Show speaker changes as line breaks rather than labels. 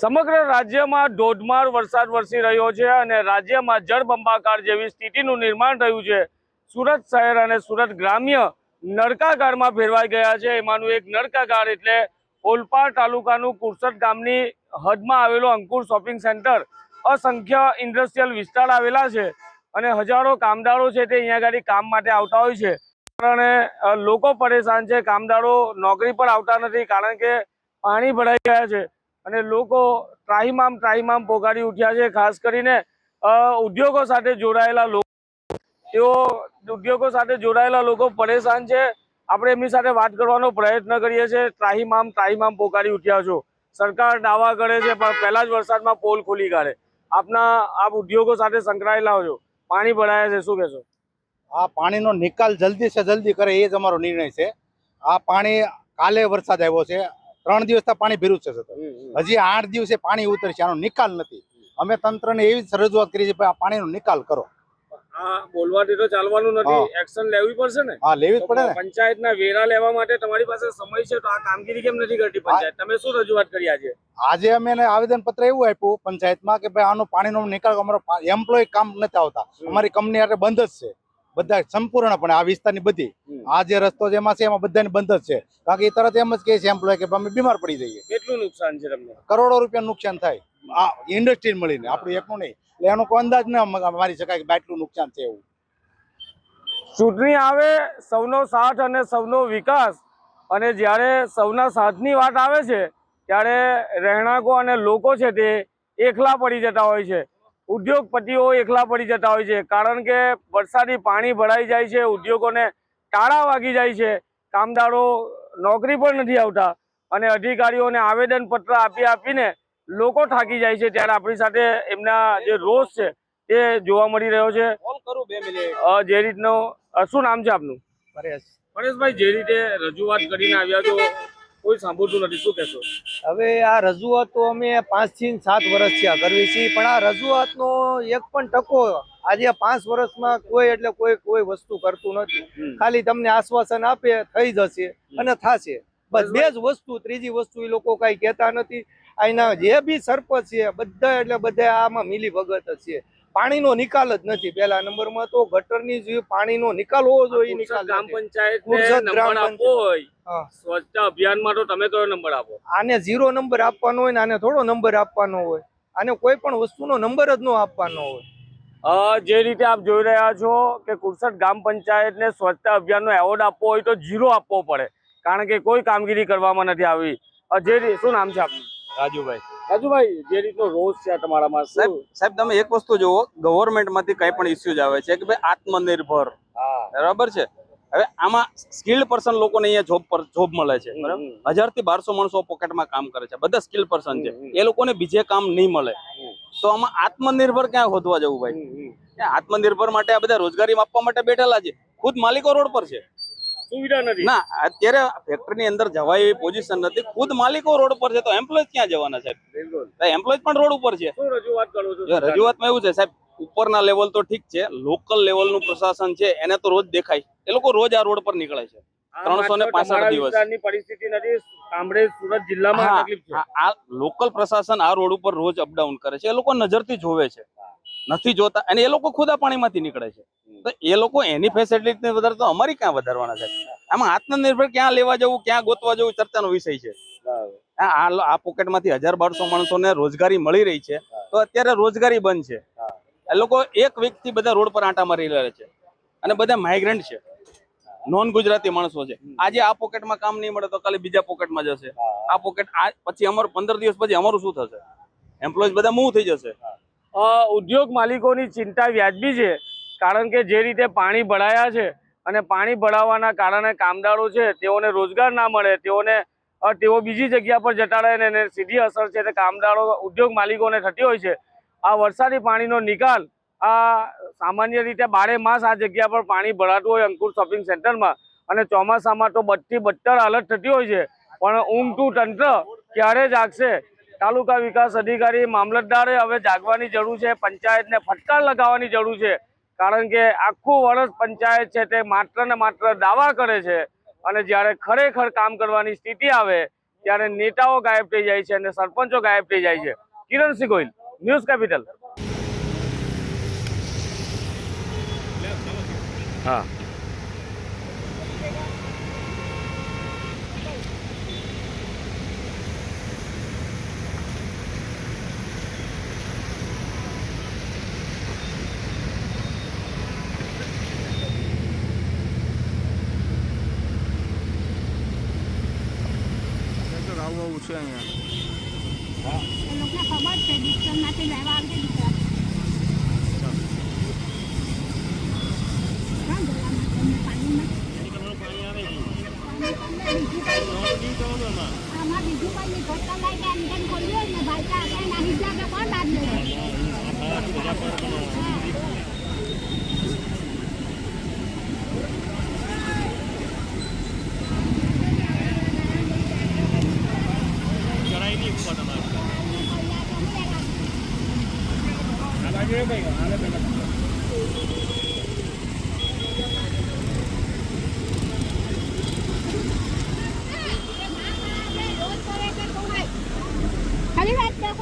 સમગ્ર રાજ્યમાં ધોધમાર વરસાદ વરસી રહ્યો છે અને રાજ્યમાં જળબંબાકાર જેવી સ્થિતિનું નિર્માણ થયું છે. સુરત શહેર અને સુરત ગ્રામ્ય નળકાગારમાં ફેરવાઈ ગયા છે. એમાંનું એક નળકાગાર એટલે ઓલપાડ તાલુકાનું કુરસદ ગામની હદમાં આવેલું અંકુર શોપિંગ સેન્ટર. અસંખ્ય ઇન્ડસ્ટ્રીયલ વિસ્તાર આવેલા છે અને હજારો કામદારો છે તે અહીંયા આગળ કામ માટે આવતા હોય છે. કારણે લોકો પરેશાન છે. કામદારો નોકરી પર આવતા નથી કારણ કે પાણી ભરાઈ ગયા છે. અને લોકો ત્રાહિમામ ત્રાહિમામ પોકારી ઉઠ્યા છે, ખાસ કરીને ઉદ્યોગો સાથે જોડાયેલા લોકો. તેઓ ઉદ્યોગો સાથે જોડાયેલા લોકો પરેશાન છે. આપણે એમની સાથે વાત કરવાનો પ્રયત્ન કરીએ છીએ. ત્રાહિમામ ત્રાહિમામ પોકારી ઉઠ્યા છો. સરકાર દાવા કરે છે, પણ પહેલા જ વરસાદમાં પોલ ખોલી કાઢે. આપના, આપ ઉદ્યોગો સાથે સંકળાયેલા છો પાણી ભરાયા છે, શું કહેશો?
આ પાણીનો નિકાલ જલ્દી છે જલ્દી કરે, એ જ અમારો નિર્ણય છે. આ પાણી કાલે વરસાદ આવ્યો છે. ત્રણ દિવસથી પાણી ભીરું છે સતત. હજી આઠ દિવસે પાણી ઉતરશે આનો નિકાલ નથી. અમે તંત્રને એવી જ રજૂઆત કરી છે આ પાણીનો નિકાલ કરો.
બોલવાથી તો ચાલવાનું નથી. એક્શન લેવી પડશે ને?
હા લેવી જ પડે ને.
પંચાયતના વેરા લેવા માટે તમારી પાસે સમય છે તો આ કામગીરી કેમ નથી કરતી પંચાયત? તમે શું રજૂઆત કરી આજે?
આજે અમે એને આવેદન પત્ર એવું આપ્યું પંચાયતમાં કે ભાઈ આનો પાણીનો નિકાલ અમારો એમ્પ્લોય કામ નથી આવતા. અમારી કંપની આટલે બંધ જ છે. બધા સંપૂર્ણપણે આ વિસ્તારની બધી. આ જે રસ્તો જેમાં છે એમાં બધાની બંધ જ છે. કારણ કે એ તરત એમ જ કહે છે એમ્પ્લોય કે અમે બીમાર પડી જઈએ.
કેટલું નુકસાન છે તમને?
કરોડો રૂપિયાનું નુકસાન થાય. આ ઇન્ડસ્ટ્રી મળીને આપણું એકનું નહીં. એટલે એનો કોઈ અંદાજ ન મારી શકાય કે આટલું નુકસાન છે એવું.
ચૂંટણી આવે સૌનો સાથ અને સૌનો વિકાસ. અને જ્યારે સૌના સાથની વાત આવે છે ત્યારે રહેણાંકો અને લોકો છે તે એકલા પડી જતા હોય છે. ઉદ્યોગપતિઓ એકલા પડી જતા હોય છે. કારણ કે વરસાદી પાણી ભરાઈ જાય છે ઉદ્યોગોને તાળા વાગી જાય છે. કામદારો નોકરી પણ નથી આવતા અને અધિકારીઓને આવેદન પત્ર આપી આપીને લોકો થાકી જાય છે. ત્યારે આપણી સાથે એમના જે રોષ છે તે જોવા મળી રહ્યો છે. જે રીતનો શું નામ છે આપનું?
પરેશ.
પરેશભાઈ જે રીતે રજૂઆત કરીને આવ્યા છો કોઈ સાંભળતું નથી. શું કહેશો?
હવે આ રજૂઆતો અમે પાંચથી સાત વર્ષથી આ કરવી છીએ પણ આ રજૂઆતનો એક પણ ટકો આજે પાંચ વર્ષમાં કોઈ એટલે કોઈ કોઈ વસ્તુ કરતું નથી. ખાલી તમને આશ્વાસન આપે થઈ જશે અને થશે. બસ બે જ વસ્તુ ત્રીજી વસ્તુ એ લોકો કઈ કહેતા નથી. અહીંના જે બી સરપંચ છે બધા એટલે બધા આમાં મિલી ભગત છે. પાણીનો નિકાલ જ નથી. પહેલા નંબરમાં તો ગટરની જે પાણીનો નિકાલ હોવો જોઈએ નિકાલ
ગ્રામ પંચાયત
ગ્રામ
આપવો હોય. સ્વચ્છતા અભિયાનમાં તો તમે કયો નંબર આપો?
આને ઝીરો નંબર આપવાનો હોય ને આને થોડો નંબર આપવાનો હોય. આને કોઈ પણ વસ્તુનો નંબર જ ન આપવાનો હોય.
જે રીતે આપ જોઈ રહ્યા છો કે કુરસદ ગ્રામ પંચાયતને સ્વચ્છતા અભિયાનનો એવોર્ડ આપવો હોય તો ઝીરો આપવો પડે. કારણ કે કોઈ કામગીરી કરવામાં નથી આવી. જે શું નામ છે આપનું?
રાજુભાઈ.
રાજુભાઈ જે રીતનો રોષ છે તમારામાં
સાહેબ સાહેબ તમે એક વસ્તુ જુઓ ગવર્મેન્ટમાંથી કઈ પણ ઇસ્યુઝ આવે છે કે ભાઈ આત્મનિર્ભર. બરાબર છે? હવે આમાં સ્કિલ્ડ પર્સન લોકોને અહીંયા જોબ પર જોબ મળે છે બરાબર? હજારથી બારસો માણસો પોકેટમાં કામ કરે છે બધા સ્કિલ પર્સન છે. એ લોકોને બીજે કામ નહીં મળે. તો આમાં આત્મનિર્ભર ક્યાં હોદવા જવું ભાઈ? આત્મનિર્ભર માટે આ બધા રોજગારી આપવા માટે બેઠેલા છે. ખુદ માલિકો રોડ પર છે.
સુવિધા નથી.
ના અત્યારે ફેક્ટરીની અંદર જવાય એવી પોઝિશન નથી. ખુદ માલિકો રોડ પર છે તો એમ્પ્લોય ક્યાં જવાના સાહેબ?
બિલકુલ.
એમ્પ્લોય પણ રોડ ઉપર છે.
રજૂઆત કરો છો
રજૂઆતમાં એવું છે સાહેબ ઉપરના લેવલ તો ઠીક છે લોકલ લેવલનું પ્રશાસન છે એને તો રોજ દેખાય. એ લોકો રોજ આ રોડ પર નીકળે છે. ત્રણસો
ને પાસઠ
દિવસ.
પરિસ્થિતિ નથી કામરેજ સુરત જિલ્લામાં તકલીફ છે.
આ- આ લોકલ પ્રશાસન આ રોડ ઉપર રોજ અપડાઉન કરે છે. એ લોકો નજરથી જોવે છે. નથી જોતા અને એ લોકો ખુદ પાણીમાંથી નીકળે છે. તો એ લોકો એની ફેસિલિટી વધારે તો અમારી ક્યાં વધારવાના છે? આમાં આત્મનિર્ભર ક્યાં લેવા જવું ક્યાં ગોતવા જવું ચર્ચાનો વિષય છે. આ પોકેટમાંથી હજાર બારસો માણસોને રોજગારી મળી રહી છે. તો અત્યારે રોજગારી બંધ છે. એ લોકો એક વીકથી બધા રોડ પર આંટા મારી રહ્યા છે. અને બધા માઇગ્રન્ટ છે. નોન ગુજરાતી માણસો છે. આજે આ પોકેટમાં કામ નહીં મળે તો કાલે બીજા પોકેટમાં જશે. આ પોકેટ આ પછી અમારું પંદર દિવસ પછી અમારું શું થશે? એમ્પ્લોઈઝ બધા મૂવ થઈ જશે.
ઉદ્યોગ માલિકોની ચિંતા વ્યાજબી છે, કારણ કે જે રીતે પાણી ભરાયા છે અને પાણી ભરાવાના કારણે કામદારો છે, તેઓને રોજગાર ના મળે, તેઓને તેઓ બીજી જગ્યા પર જતા રહે ને સીધી અસર છે તે કામદારો, ઉદ્યોગ માલિકોને થતી હોય છે. આ વરસાદી પાણીનો નિકાલ, આ સામાન્ય રીતે બારે માસ આ જગ્યા પર પાણી ભરાતું હોય અંકુર શોપિંગ સેન્ટરમાં અને ચોમાસામાં તો બધી બદતર હાલત થતી હોય છે. પણ ઊંઘતું તંત્ર ક્યારે જાગશે? તાલુકા વિકાસ અધિકારી મામલતદારે હવે જાગવાની જરૂર છે, પંચાયતને ફટકાર લગાવવાની જરૂર છે, કારણ કે આખું વર્ષ પંચાયત છે તે માત્ર ને માત્ર દાવા કરે છે અને જ્યારે ખરેખર કામ કરવાની સ્થિતિ આવે, ત્યારે નેતાઓ ગાયબ થઈ જાય છે અને સરપંચો ગાયબ થઈ જાય છે. Kiransinh Gohil, News Capital. હા.
લોકોને ખબર છે અહીંયા. રહેવા આવશે દીકરા ક્યાં જવા માટે એમને પાણીમાં આમાં બીજું કોઈ નહીં ઘટતા લાગે એમ તેમ ખોલ્યું હોય ને ભાઈ આપણે નાહી જાય તો કોણ બાદ લેશે ખાલી વાત કરો